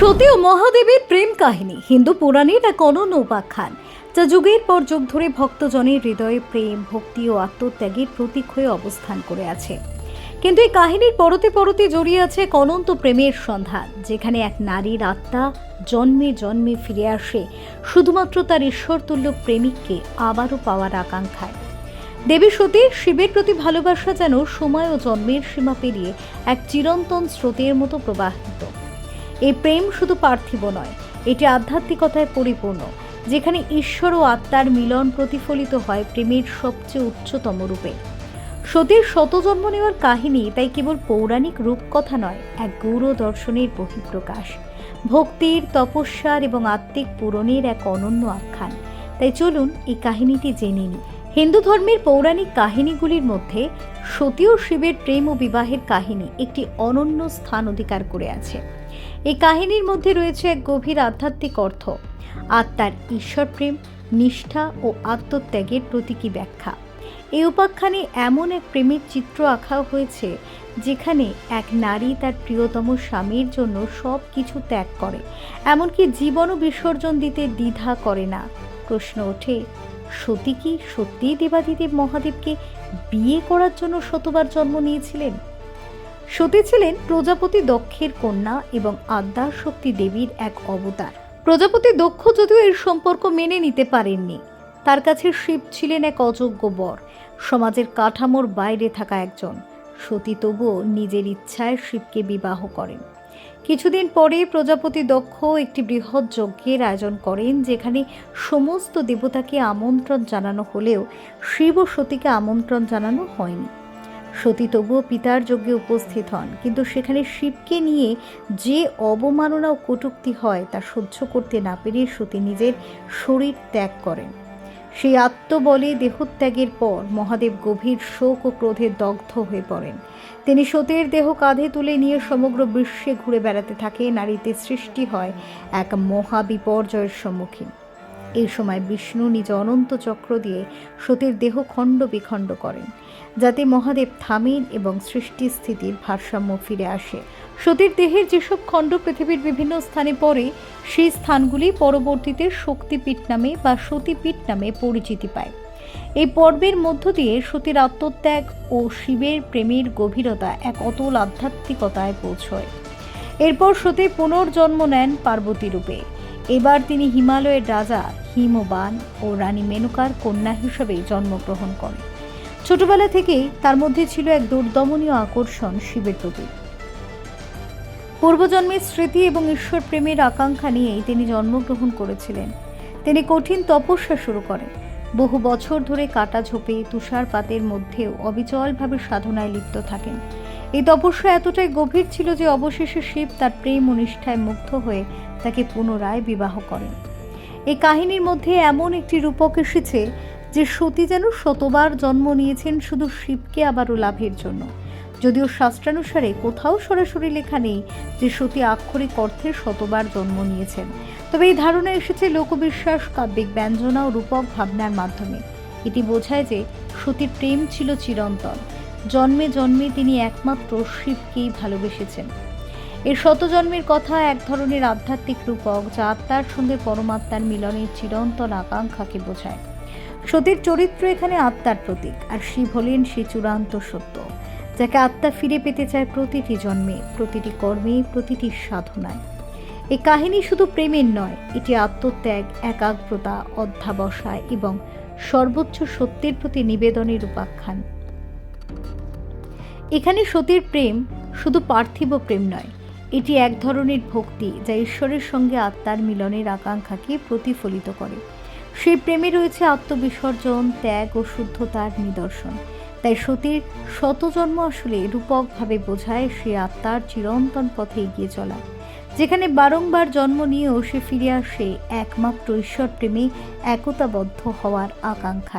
সতী ও মহাদেবের প্রেম কাহিনী। হিন্দু পুরাণের এক অনন্য উপাখ্যান। যা যুগের পর যুগ ধরে ভক্তজনের হৃদয়ে প্রেম, ভক্তি ও আত্মত্যাগের প্রতীক হয়ে অবস্থান করে আছে। কিন্তু এই কাহিনীর পরতে পরতে জড়িয়ে আছে এক অনন্ত প্রেমের সন্ধান, যেখানে এক নারীর আত্মা জন্মে জন্মে ফিরে আসে শুধুমাত্র তার ঈশ্বরতুল্য প্রেমিককে আবারও পাওয়ার আকাঙ্ক্ষায়। দেবী সতীর শিবের প্রতি ভালোবাসা যেন সময় ও জন্মের সীমা পেরিয়ে এক চিরন্তন স্রোতের মতো প্রবাহিত। এই প্রেম শুধু পার্থিব নয়, এটি আধ্যাত্মিকতায় পরিপূর্ণ, যেখানে ঈশ্বর ও আত্মার মিলন প্রতিফলিত হয় প্রেমের সবচেয়ে উচ্চতম রূপে। সতীর শতজন্ম নেওয়ার কাহিনী তাই কেবল পৌরাণিক রূপকথা নয়, এক গৌর দর্শনের বহিঃপ্রকাশ। ভক্তির, তপস্যার এবং আত্মিক পূরণের এক অনন্য আখ্যান। তাই চলুন এই কাহিনীটি জেনে নিই। হিন্দু ধর্মের পৌরাণিক কাহিনীগুলির মধ্যে সতী ও শিবের প্রেম ও বিবাহের কাহিনী একটি অনন্য স্থান অধিকার করে আছে। এই কাহিনীর মধ্যে রয়েছে এক গভীর আধ্যাত্মিক অর্থ, আত্মার ঈশ্বর প্রেম নিষ্ঠা ও আত্মত্যাগের প্রতীকী ব্যাখ্যা। এই উপাখ্যানে এমন এক প্রেমের চিত্র আঁকা হয়েছে, যেখানে এক নারী তার প্রিয়তম স্বামীর জন্য সব কিছু ত্যাগ করে, এমনকি জীবনও বিসর্জন দিতে দ্বিধা করে না। প্রশ্ন ওঠে, সতী কি সত্যিই দেবাদিদেব মহাদেবকে বিয়ে করার জন্য শতবার জন্ম নিয়েছিলেন? সতী ছিলেন প্রজাপতি দক্ষের কন্যা এবং আদ্যার শক্তি দেবীর এক অবতার। প্রজাপতি দক্ষ যদিও এর সম্পর্ক মেনে নিতে পারেননি। তার কাছে শিব ছিলেন এক অযোগ্য বর। সমাজের কাঠামোর বাইরে থাকা একজন। সতী তবুও নিজের ইচ্ছায় শিবকে বিবাহ করেন। কিছুদিন পরে প্রজাপতি দক্ষ একটি বৃহৎ যজ্ঞের আয়োজন করেন, যেখানে সমস্ত দেবতাকে আমন্ত্রণ জানানো হলেও শিব ও সতীকে আমন্ত্রণ জানানো হয়নি। সতী তবুও পিতার যজ্ঞে উপস্থিত হন, কিন্তু সেখানে শিবকে নিয়ে যে অবমাননা ও কটূক্তি হয় তা সহ্য করতে না পেরে সতী নিজের শরীর ত্যাগ করেন। সেই আত্মবলে দেহত্যাগের পর মহাদেব গভীর শোক ও ক্রোধে দগ্ধ হয়ে পড়েন। তিনি সতীর দেহ কাঁধে তুলে নিয়ে সমগ্র বিশ্বে ঘুরে বেড়াতে থাকে, নারীতে সৃষ্টি হয় এক মহা বিপর্যয়ের সম্মুখীন। এই সময় বিষ্ণু নিজ অনন্ত চক্র দিয়ে সতীর দেহ খণ্ড বিখণ্ড করেন, যাতে মহাদেব থামেন এবং সৃষ্টি স্থিতির ভারসাম্য ফিরে আসে। সতীর দেহের যেসব খণ্ড পৃথিবীর বিভিন্ন স্থানে পড়ে, সেই স্থানগুলি পরবর্তীতে শক্তিপীঠ নামে বা সতীপীঠ নামে পরিচিতি পায়। এই পর্বের মধ্য দিয়ে সতীর আত্মত্যাগ ও শিবের প্রেমের গভীরতা এক অতল আধ্যাত্মিকতায় পৌঁছয়। এরপর সতী পুনর্জন্ম নেন পার্বতী রূপে। এবার তিনি হিমালয়ের রাজা হিমবান ও রানী মেনকার কন্যা হিসেবে জন্মগ্রহণ করেন। ছোটবেলা থেকেই তার মধ্যে ছিল এক দুর্দমনীয় আকর্ষণ শিবের প্রতি। পূর্বজন্মের স্মৃতি এবং ঈশ্বর প্রেমের আকাঙ্ক্ষা নিয়েই তিনি জন্মগ্রহণ করেছিলেন। তিনি কঠিন তপস্যা শুরু করেন। বহু বছর ধরে কাটা ঝোপে তুষারপাতের মধ্যেও অবিচলভাবে সাধনায় লিপ্ত থাকেন। এই তপস্যা এতটাই গভীর ছিল যে অবশেষে শিব তার প্রেম ও নিষ্ঠায় মুগ্ধ হয়ে তাকে পুনরায় বিবাহ করেন। এই কাহিনীর মধ্যে এমন একটি রূপক এসেছে যে সতী যেন শতবার জন্ম নিয়েছেন শুধু শিবকে আবারও লাভের জন্য। যদিও শাস্ত্রানুসারে কোথাও সরাসরি লেখা নেই যে সতী আক্ষরিক অর্থে শতবার জন্ম নিয়েছেন। তবে এই ধারণা এসেছে লোকবিশ্বাস, কাব্যিক ব্যঞ্জনা ও রূপক ভাবনার মাধ্যমে। এটি বোঝায় যে সতীর প্রেম ছিল চিরন্তন। জন্মে জন্মে তিনি একমাত্র শিবকেই ভালোবেসেছেন। এর শতজন্মের কথা এক ধরনের আধ্যাত্মিক রূপক, যা আত্মার সঙ্গে পরমাত্মার মিলনের চিরন্তন আকাঙ্ক্ষাকে বোঝায়। সতীর চরিত্র এখানে আত্মার প্রতীক, আর শিব হলেন সে চূড়ান্ত সত্য, যাকে আত্মা ফিরে পেতে চায় প্রতিটি জন্মে, প্রতিটি কর্মে, প্রতিটি সাধনায়। এই কাহিনী শুধু প্রেমের নয়, এটি আত্মত্যাগ, একাগ্রতা, অধ্যাবসায় এবং সর্বোচ্চ সত্যের প্রতি নিবেদনের উপাখ্যান। এখানে সতীর প্রেম শুধু পার্থিব প্রেম নয় এটি এক ধরনের ভক্তি যা ঈশ্বরের সঙ্গে আত্মার মিলনের আকাঙ্ক্ষাকে প্রতিফলিত করে। সেই প্রেমে রয়েছে আত্মবিসর্জন, ত্যাগ ও শুদ্ধতার নিদর্শন। তাই সতীর শতজন্ম আসলে রূপকভাবে বোঝায় সে আত্মার চিরন্তন পথে এগিয়ে চলা। যেখানে বারংবার জন্ম নিয়েও সে ফিরে আসে একমাত্র ঈশ্বর প্রেমে একতাবদ্ধ হওয়ার আকাঙ্ক্ষা